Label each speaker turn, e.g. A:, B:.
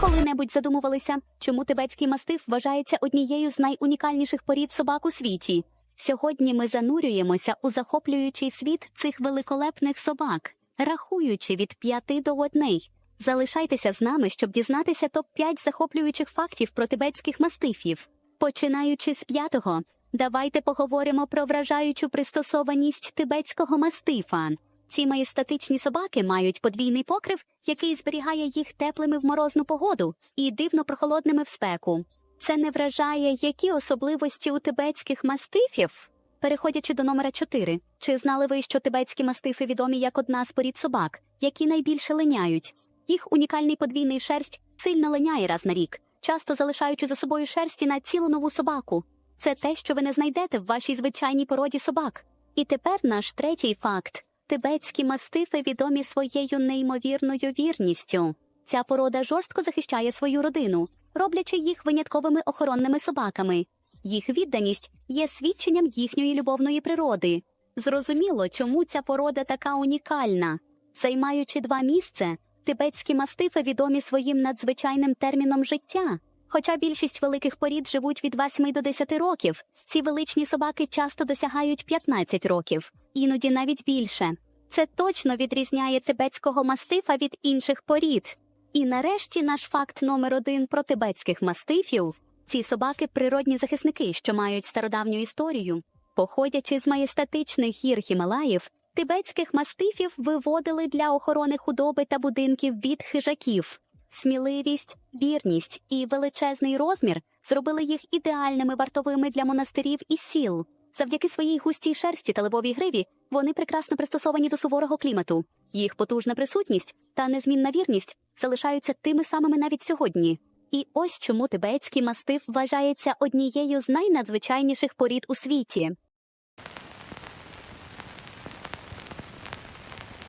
A: Коли-небудь задумувалися, чому тибетський мастиф вважається однією з найунікальніших порід собак у світі. Сьогодні ми занурюємося у захоплюючий світ цих великолепних собак, рахуючи від п'яти до одней. Залишайтеся з нами, щоб дізнатися топ-5 захоплюючих фактів про тибетських мастифів. Починаючи з п'ятого, давайте поговоримо про вражаючу пристосованість тибетського мастифа. Ці маєстатичні собаки мають подвійний покрив, який зберігає їх теплими в морозну погоду і дивно прохолодними в спеку. Це не вражає, які особливості у тибетських мастифів. Переходячи до номера 4. Чи знали ви, що тибетські мастифи відомі як одна з порід собак, які найбільше линяють? Їх унікальний подвійний шерсть сильно линяє раз на рік, часто залишаючи за собою шерсті на цілу нову собаку. Це те, що ви не знайдете в вашій звичайній породі собак. І тепер наш третій факт. Тибетські мастифи відомі своєю неймовірною вірністю. Ця порода жорстко захищає свою родину, роблячи їх винятковими охоронними собаками. Їх відданість є свідченням їхньої любовної природи. Зрозуміло, чому ця порода така унікальна. Займаючи два місця, тибетські мастифи відомі своїм надзвичайним терміном життя. Хоча більшість великих порід живуть від 8 до 10 років, ці величні собаки часто досягають 15 років, іноді навіть більше. Це точно відрізняє тибетського мастифа від інших порід. І нарешті наш факт номер один про тибетських мастифів. Ці собаки природні захисники, що мають стародавню історію. Походячи з маєстатичних гір Гімалаїв, тибетських мастифів виводили для охорони худоби та будинків від хижаків. Сміливість, вірність і величезний розмір зробили їх ідеальними вартовими для монастирів і сіл. Завдяки своїй густій шерсті та ливовій гриві вони прекрасно пристосовані до суворого клімату. Їх потужна присутність та незмінна вірність залишаються тими самими навіть сьогодні. І ось чому тибетський мастиф вважається однією з найнадзвичайніших порід у світі.